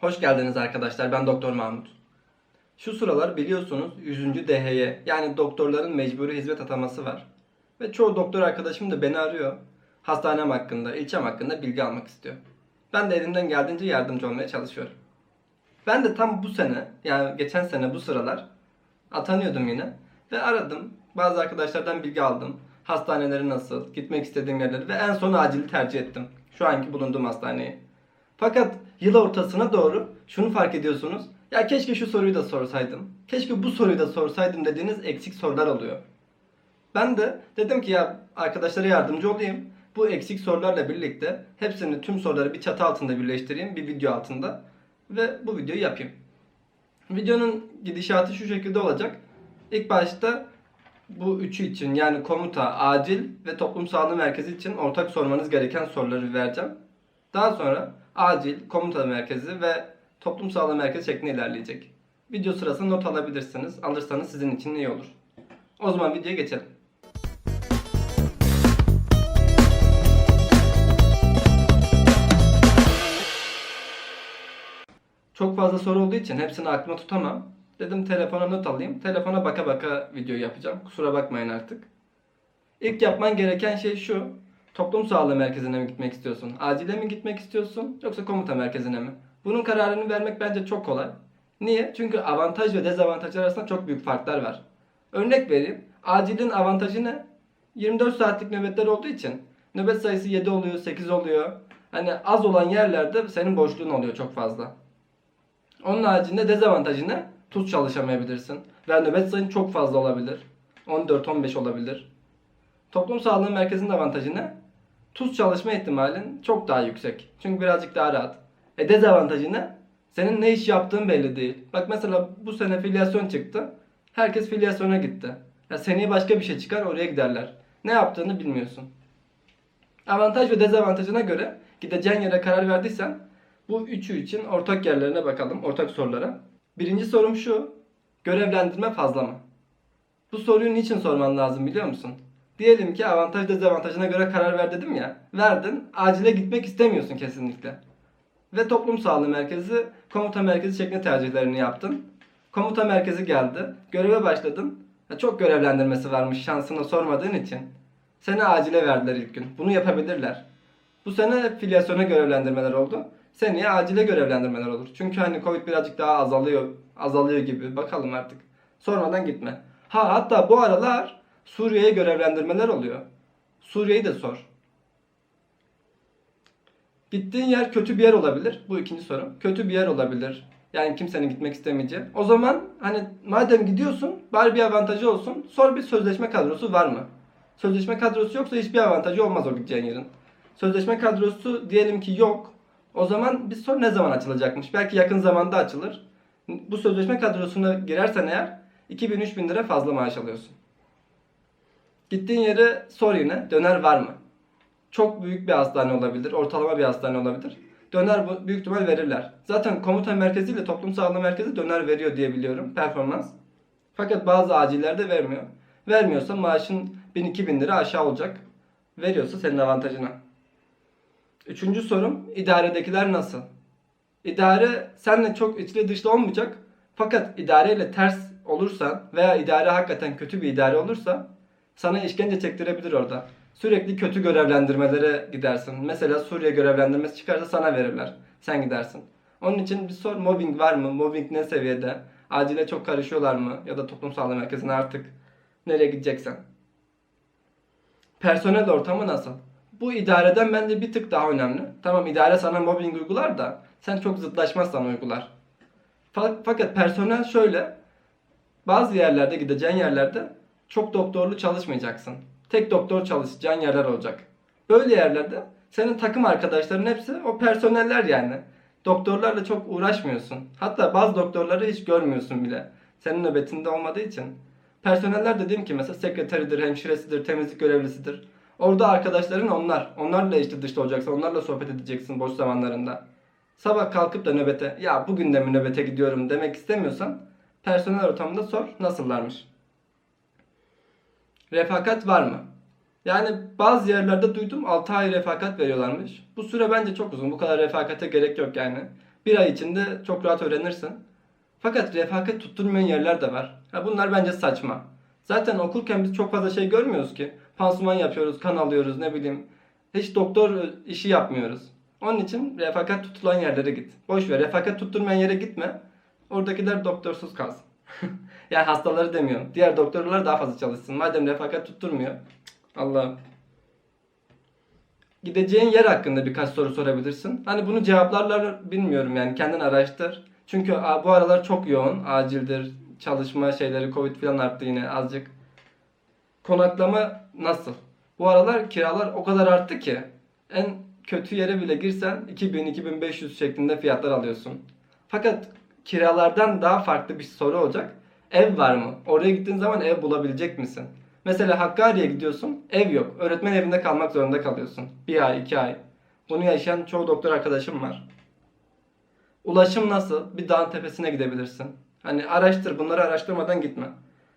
Hoş geldiniz arkadaşlar. Ben Doktor Mahmut. Şu sıralar biliyorsunuz 100. DH'ye yani doktorların mecburi hizmet ataması var. Ve çoğu doktor arkadaşım da beni arıyor. Hastanem hakkında, ilçem hakkında bilgi almak istiyor. Ben de elimden geldiğince yardımcı olmaya çalışıyorum. Ben de tam bu sene yani geçen sene bu sıralar atanıyordum yine ve aradım. Bazı arkadaşlardan bilgi aldım. Hastaneleri nasıl, gitmek istediğim yerleri ve en son acili tercih ettim. Şu anki bulunduğum hastaneyi. Fakat yıl ortasına doğru şunu fark ediyorsunuz. Ya keşke şu soruyu da sorsaydım. Keşke bu soruyu da sorsaydım dediğiniz eksik sorular oluyor. Ben de dedim ki ya arkadaşlara yardımcı olayım. Bu eksik sorularla birlikte hepsini tüm soruları bir çatı altında birleştireyim. Bir video altında. Ve bu videoyu yapayım. Videonun gidişatı şu şekilde olacak. İlk başta bu üçü için yani komuta, acil ve toplum sağlığı merkezi için ortak sormanız gereken soruları vereceğim. Daha sonra acil, komuta merkezi ve toplum sağlığı merkezi şeklinde ilerleyecek. Video sırasında not alabilirsiniz. Alırsanız sizin için iyi olur. O zaman videoya geçelim. Çok fazla soru olduğu için hepsini aklıma tutamam. Dedim telefona not alayım. Telefona baka baka video yapacağım. Kusura bakmayın artık. İlk yapman gereken şey şu. Toplum sağlığı merkezine mi gitmek istiyorsun? Acile mi gitmek istiyorsun? Yoksa komuta merkezine mi? Bunun kararını vermek bence çok kolay. Niye? Çünkü avantaj ve dezavantajlar arasında çok büyük farklar var. Örnek vereyim. Acilin avantajı ne? 24 saatlik nöbetler olduğu için nöbet sayısı 7 oluyor, 8 oluyor. Hani az olan yerlerde senin boşluğun oluyor çok fazla. Onun haricinde dezavantajı ne? Tuz çalışamayabilirsin. Ve nöbet sayın çok fazla olabilir. 14-15 olabilir. Toplum sağlığı merkezinin avantajı ne? Tuz çalışma ihtimalin çok daha yüksek. Çünkü birazcık daha rahat. E dezavantajı ne? Senin ne iş yaptığın belli değil. Bak mesela bu sene filyasyon çıktı. Herkes filyasyona gitti. Ya seneye başka bir şey çıkar oraya giderler. Ne yaptığını bilmiyorsun. Avantaj ve dezavantajına göre gideceğin yere karar verdiysen bu üçü için ortak yerlerine bakalım, ortak sorulara. Birinci sorum şu. Görevlendirme fazla mı? Bu soruyu niçin sorman lazım biliyor musun? Diyelim ki avantaj dezavantajına göre karar ver dedim ya. Verdin, acile gitmek istemiyorsun kesinlikle. Ve toplum sağlığı merkezi, komuta merkezi şeklinde tercihlerini yaptın. Komuta merkezi geldi, göreve başladın. Ya Çok görevlendirmesi varmış şansına sormadığın için. Seni acile verdiler ilk gün. Bunu yapabilirler. Bu sene filyasyona görevlendirmeler oldu. Seneye acile görevlendirmeler olur. Çünkü hani Covid birazcık daha azalıyor, azalıyor gibi. Bakalım artık. Sormadan gitme. Ha hatta bu aralar Suriye'ye görevlendirmeler oluyor. Suriye'yi de sor. Gittiğin yer kötü bir yer olabilir. Bu ikinci soru. Kötü bir yer olabilir. Yani kimsenin gitmek istemeyeceği. O zaman hani madem gidiyorsun bari bir avantajı olsun. Sor bir sözleşme kadrosu var mı? Sözleşme kadrosu yoksa hiçbir avantajı olmaz o gideceğin yerin. Sözleşme kadrosu diyelim ki yok. O zaman bir sor ne zaman açılacakmış? Belki yakın zamanda açılır. Bu sözleşme kadrosuna girersen eğer 2000-3000 lira fazla maaş alıyorsun. Gittiğin yere sor yine döner var mı? Çok büyük bir hastane olabilir, ortalama bir hastane olabilir. Döner bu- büyük ihtimal verirler. Zaten komuta merkezi ile toplum sağlığı merkezi döner veriyor diye biliyorum performans. Fakat bazı acillerde vermiyor. Vermiyorsa maaşın 1000-2000 lira aşağı olacak. Veriyorsa senin avantajına. Üçüncü sorum idaredekiler nasıl? İdare seninle çok içli dışlı olmayacak. Fakat idareyle ters olursan veya idare hakikaten kötü bir idare olursa sana işkence çektirebilir orada. Sürekli kötü görevlendirmelere gidersin. Mesela Suriye görevlendirmesi çıkarsa sana verirler. Sen gidersin. Onun için bir sor mobbing var mı? Mobbing ne seviyede? Acile çok karışıyorlar mı? Ya da toplum sağlığı merkezine artık nereye gideceksen. Personel ortamı nasıl? Bu idareden bence bir tık daha önemli. Tamam idare sana mobbing uygular da sen çok zıtlaşmazsan uygular. Fa- Fakat personel şöyle. Bazı yerlerde gideceğin yerlerde çok doktorlu çalışmayacaksın. Tek doktor çalışacağın yerler olacak. Böyle yerlerde senin takım arkadaşların hepsi o personeller yani. Doktorlarla çok uğraşmıyorsun. Hatta bazı doktorları hiç görmüyorsun bile. Senin nöbetinde olmadığı için. Personeller dediğim ki mesela sekreteridir, hemşiresidir, temizlik görevlisidir. Orada arkadaşların onlar. Onlarla işte dışta olacaksın. Onlarla sohbet edeceksin boş zamanlarında. Sabah kalkıp da nöbete ya bugün de mi nöbete gidiyorum demek istemiyorsan personel ortamında sor nasıllarmış. Refakat var mı? Yani bazı yerlerde duydum 6 ay refakat veriyorlarmış. Bu süre bence çok uzun. Bu kadar refakate gerek yok yani. Bir ay içinde çok rahat öğrenirsin. Fakat refakat tutturmayan yerler de var. Ha, bunlar bence saçma. Zaten okurken biz çok fazla şey görmüyoruz ki. Pansuman yapıyoruz, kan alıyoruz ne bileyim. Hiç doktor işi yapmıyoruz. Onun için refakat tutulan yerlere git. Boş ver refakat tutturmayan yere gitme. Oradakiler doktorsuz kalsın. yani hastaları demiyorum. Diğer doktorlar daha fazla çalışsın. Madem refakat tutturmuyor. Allah'ım. Gideceğin yer hakkında birkaç soru sorabilirsin. Hani bunu cevaplarlar bilmiyorum yani kendin araştır. Çünkü bu aralar çok yoğun. Acildir. Çalışma şeyleri Covid falan arttı yine azıcık. Konaklama nasıl? Bu aralar kiralar o kadar arttı ki en kötü yere bile girsen 2000-2500 şeklinde fiyatlar alıyorsun. Fakat kiralardan daha farklı bir soru olacak. Ev var mı? Oraya gittiğin zaman ev bulabilecek misin? Mesela Hakkari'ye gidiyorsun, ev yok. Öğretmen evinde kalmak zorunda kalıyorsun. Bir ay, iki ay. Bunu yaşayan çoğu doktor arkadaşım var. Ulaşım nasıl? Bir dağın tepesine gidebilirsin. Hani araştır, bunları araştırmadan gitme.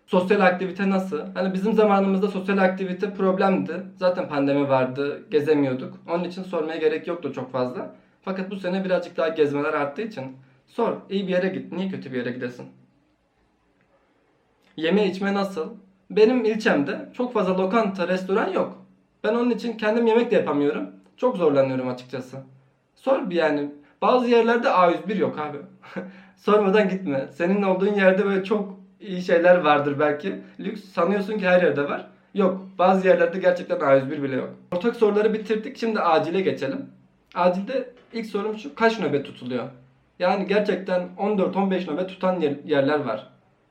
Sosyal aktivite nasıl? Hani bizim zamanımızda sosyal aktivite problemdi. Zaten pandemi vardı, gezemiyorduk. Onun için sormaya gerek yoktu çok fazla. Fakat bu sene birazcık daha gezmeler arttığı için sor. İyi bir yere git. Niye kötü bir yere gidesin? Yeme içme nasıl? Benim ilçemde çok fazla lokanta, restoran yok. Ben onun için kendim yemek de yapamıyorum. Çok zorlanıyorum açıkçası. Sor bir yani. Bazı yerlerde A101 yok abi. Sormadan gitme. Senin olduğun yerde böyle çok iyi şeyler vardır belki. Lüks sanıyorsun ki her yerde var. Yok. Bazı yerlerde gerçekten A101 bile yok. Ortak soruları bitirdik. Şimdi acile geçelim. Acilde ilk sorum şu. Kaç nöbet tutuluyor? Yani gerçekten 14-15 nöbet tutan yer- yerler var.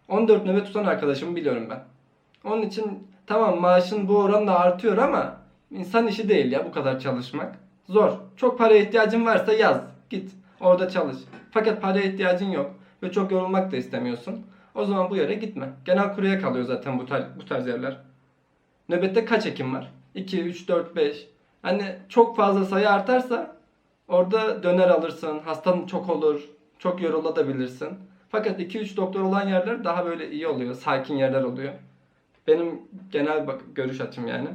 14 nöbet tutan arkadaşımı biliyorum ben. Onun için tamam maaşın bu oranla artıyor ama insan işi değil ya bu kadar çalışmak. Zor. Çok paraya ihtiyacın varsa yaz. Git. Orada çalış. Fakat paraya ihtiyacın yok ve çok yorulmak da istemiyorsun. O zaman bu yere gitme. Genel kuraya kalıyor zaten bu tarz, bu tarz yerler. Nöbette kaç hekim var? 2, 3, 4, 5. Hani çok fazla sayı artarsa orada döner alırsın, hastan çok olur, çok yorulabilirsin. Fakat 2-3 doktor olan yerler daha böyle iyi oluyor, sakin yerler oluyor. Benim genel bak görüş açım yani.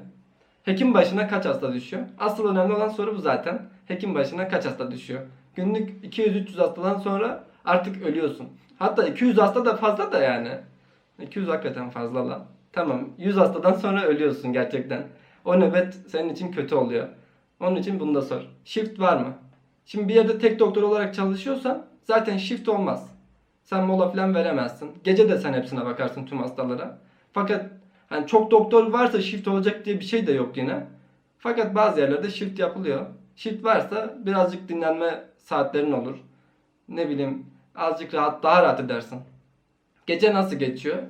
Hekim başına kaç hasta düşüyor? Asıl önemli olan soru bu zaten. Hekim başına kaç hasta düşüyor? Günlük 200-300 hastadan sonra artık ölüyorsun. Hatta 200 hasta da fazla da yani. 200 hakikaten fazla lan. Tamam 100 hastadan sonra ölüyorsun gerçekten. O nöbet senin için kötü oluyor. Onun için bunu da sor. Shift var mı? Şimdi bir yerde tek doktor olarak çalışıyorsan zaten shift olmaz. Sen mola falan veremezsin. Gece de sen hepsine bakarsın tüm hastalara. Fakat hani çok doktor varsa shift olacak diye bir şey de yok yine. Fakat bazı yerlerde shift yapılıyor. Shift varsa birazcık dinlenme saatlerin olur. Ne bileyim azıcık rahat daha rahat edersin. Gece nasıl geçiyor?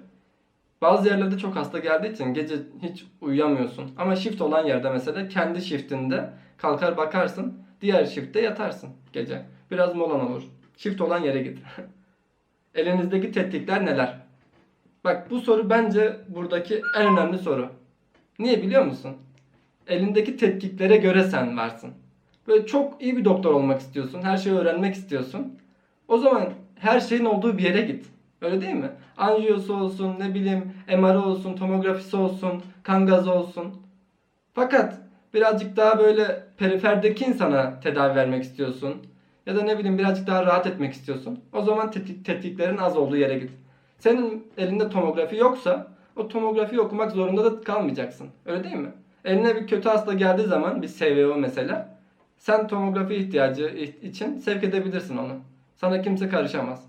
Bazı yerlerde çok hasta geldiği için gece hiç uyuyamıyorsun. Ama shift olan yerde mesela kendi shiftinde kalkar bakarsın. Diğer shiftte yatarsın gece. Biraz molan olur. Shift olan yere git. Elinizdeki tetkikler neler? Bak bu soru bence buradaki en önemli soru. Niye biliyor musun? Elindeki tetkiklere göre sen varsın. Böyle çok iyi bir doktor olmak istiyorsun. Her şeyi öğrenmek istiyorsun. O zaman her şeyin olduğu bir yere git. Öyle değil mi? Anjiyosu olsun, ne bileyim MR'ı olsun, tomografisi olsun, kan gazı olsun. Fakat birazcık daha böyle periferdeki insana tedavi vermek istiyorsun. Ya da ne bileyim birazcık daha rahat etmek istiyorsun. O zaman tetik, tetkiklerin az olduğu yere git. Senin elinde tomografi yoksa o tomografiyi okumak zorunda da kalmayacaksın. Öyle değil mi? Eline bir kötü hasta geldiği zaman bir SVO mesela sen tomografi ihtiyacı için sevk edebilirsin onu. Sana kimse karışamaz.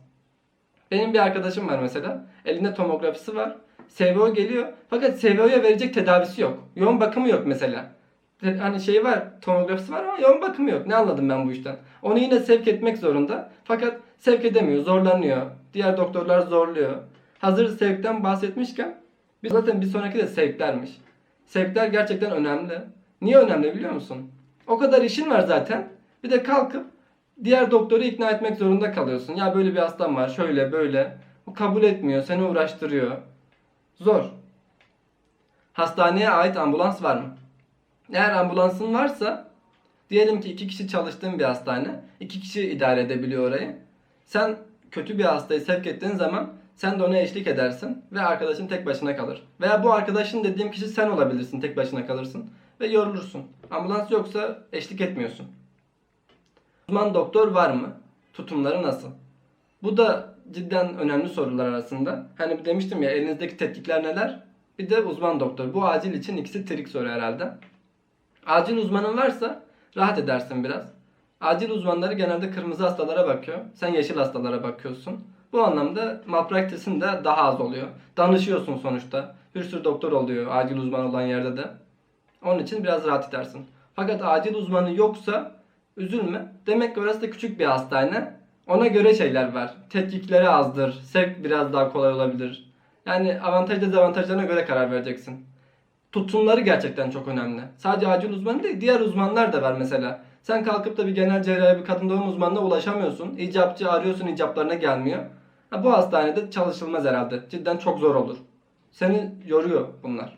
Benim bir arkadaşım var mesela. Elinde tomografisi var. SVO geliyor. Fakat SVO'ya verecek tedavisi yok. Yoğun bakımı yok mesela. Hani şey var, tomografisi var ama yoğun bakımı yok. Ne anladım ben bu işten? Onu yine sevk etmek zorunda. Fakat sevk edemiyor, zorlanıyor. Diğer doktorlar zorluyor. Hazır sevkten bahsetmişken biz zaten bir sonraki de sevklermiş. Sevkler gerçekten önemli. Niye önemli biliyor musun? O kadar işin var zaten. Bir de kalkıp diğer doktoru ikna etmek zorunda kalıyorsun. Ya böyle bir hastam var, şöyle böyle. O kabul etmiyor, seni uğraştırıyor. Zor. Hastaneye ait ambulans var mı? Eğer ambulansın varsa diyelim ki iki kişi çalıştığın bir hastane. iki kişi idare edebiliyor orayı. Sen kötü bir hastayı sevk ettiğin zaman sen de ona eşlik edersin ve arkadaşın tek başına kalır. Veya bu arkadaşın dediğim kişi sen olabilirsin tek başına kalırsın ve yorulursun. Ambulans yoksa eşlik etmiyorsun. Uzman doktor var mı? Tutumları nasıl? Bu da cidden önemli sorular arasında. Hani demiştim ya elinizdeki tetkikler neler? Bir de uzman doktor. Bu acil için ikisi trik soru herhalde. Acil uzmanın varsa rahat edersin biraz. Acil uzmanları genelde kırmızı hastalara bakıyor. Sen yeşil hastalara bakıyorsun. Bu anlamda malpraktisin de daha az oluyor. Danışıyorsun sonuçta. Bir sürü doktor oluyor acil uzman olan yerde de. Onun için biraz rahat edersin. Fakat acil uzmanı yoksa üzülme. Demek ki orası da küçük bir hastane. Ona göre şeyler var. Tetkikleri azdır. Sevk biraz daha kolay olabilir. Yani avantaj dezavantajlarına göre karar vereceksin. Tutumları gerçekten çok önemli. Sadece acil uzmanı değil, diğer uzmanlar da var mesela. Sen kalkıp da bir genel cerrahi bir kadın doğum uzmanına ulaşamıyorsun. İcapçı arıyorsun, icaplarına gelmiyor. Ha, bu hastanede çalışılmaz herhalde. Cidden çok zor olur. Seni yoruyor bunlar.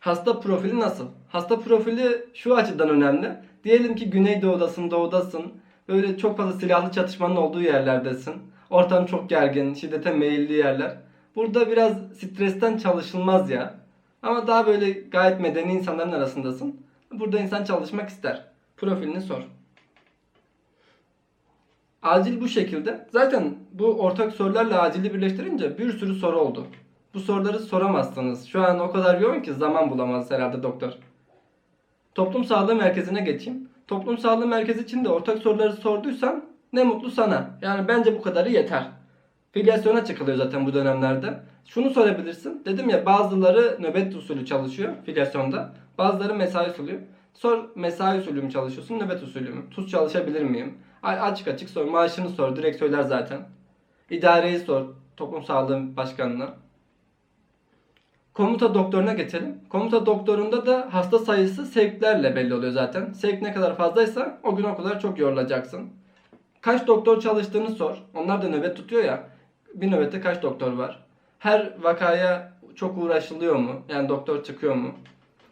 Hasta profili nasıl? Hasta profili şu açıdan önemli. Diyelim ki Güneydoğu'dasın, doğudasın. Böyle çok fazla silahlı çatışmanın olduğu yerlerdesin. Ortam çok gergin, şiddete meyilli yerler. Burada biraz stresten çalışılmaz ya. Ama daha böyle gayet medeni insanların arasındasın. Burada insan çalışmak ister. Profilini sor. Acil bu şekilde. Zaten bu ortak sorularla acili birleştirince bir sürü soru oldu. Bu soruları soramazsınız. Şu an o kadar yoğun ki zaman bulamaz herhalde doktor. Toplum Sağlığı Merkezi'ne geçeyim. Toplum Sağlığı Merkezi için de ortak soruları sorduysan ne mutlu sana. Yani bence bu kadarı yeter. Filyasyona çıkılıyor zaten bu dönemlerde. Şunu sorabilirsin. Dedim ya bazıları nöbet usulü çalışıyor filyasyonda. Bazıları mesai usulü. Sor mesai usulü mü çalışıyorsun nöbet usulü mü? Tuz çalışabilir miyim? Açık açık sor. Maaşını sor. Direkt söyler zaten. İdareyi sor. Toplum Sağlığı Başkanı'na. Komuta doktoruna geçelim. Komuta doktorunda da hasta sayısı sevklerle belli oluyor zaten. Sevk ne kadar fazlaysa o gün o kadar çok yorulacaksın. Kaç doktor çalıştığını sor. Onlar da nöbet tutuyor ya. Bir nöbette kaç doktor var? Her vakaya çok uğraşılıyor mu? Yani doktor çıkıyor mu?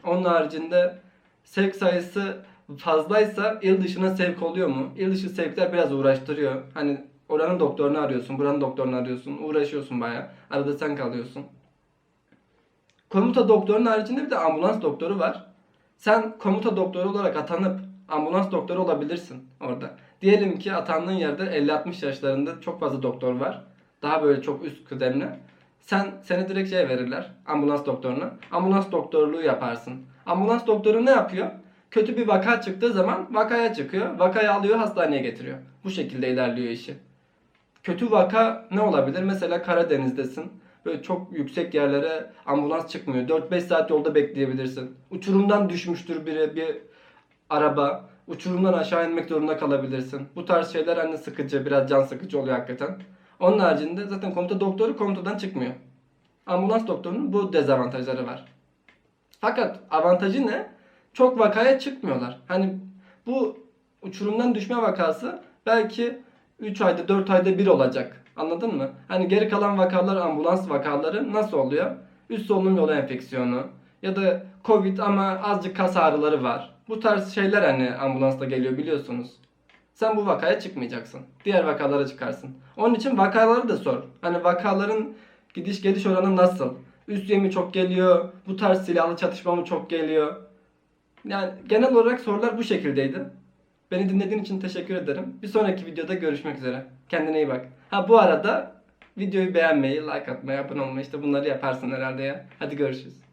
Onun haricinde sevk sayısı fazlaysa il dışına sevk oluyor mu? İl dışı sevkler biraz uğraştırıyor. Hani oranın doktorunu arıyorsun, buranın doktorunu arıyorsun. Uğraşıyorsun baya. Arada sen kalıyorsun. Komuta doktorunun haricinde bir de ambulans doktoru var. Sen komuta doktoru olarak atanıp ambulans doktoru olabilirsin orada. Diyelim ki atandığın yerde 50-60 yaşlarında çok fazla doktor var. Daha böyle çok üst kıdemli. Sen seni direkt şey verirler ambulans doktoruna. Ambulans doktorluğu yaparsın. Ambulans doktoru ne yapıyor? Kötü bir vaka çıktığı zaman vakaya çıkıyor. Vakayı alıyor hastaneye getiriyor. Bu şekilde ilerliyor işi. Kötü vaka ne olabilir? Mesela Karadeniz'desin. Böyle çok yüksek yerlere ambulans çıkmıyor. 4-5 saat yolda bekleyebilirsin. Uçurumdan düşmüştür biri bir araba. Uçurumdan aşağı inmek zorunda kalabilirsin. Bu tarz şeyler hani sıkıcı, biraz can sıkıcı oluyor hakikaten. Onun haricinde zaten komuta doktoru komutadan çıkmıyor. Ambulans doktorunun bu dezavantajları var. Fakat avantajı ne? Çok vakaya çıkmıyorlar. Hani bu uçurumdan düşme vakası belki 3 ayda 4 ayda bir olacak. Anladın mı? Hani geri kalan vakalar ambulans vakaları nasıl oluyor? Üst solunum yolu enfeksiyonu ya da covid ama azıcık kas ağrıları var. Bu tarz şeyler hani ambulansta geliyor biliyorsunuz. Sen bu vakaya çıkmayacaksın. Diğer vakalara çıkarsın. Onun için vakaları da sor. Hani vakaların gidiş geliş oranı nasıl? Üst mi çok geliyor? Bu tarz silahlı çatışma mı çok geliyor? Yani genel olarak sorular bu şekildeydi. Beni dinlediğin için teşekkür ederim. Bir sonraki videoda görüşmek üzere. Kendine iyi bak. Ha bu arada videoyu beğenmeyi, like atmayı, abone olmayı işte bunları yaparsın herhalde ya. Hadi görüşürüz.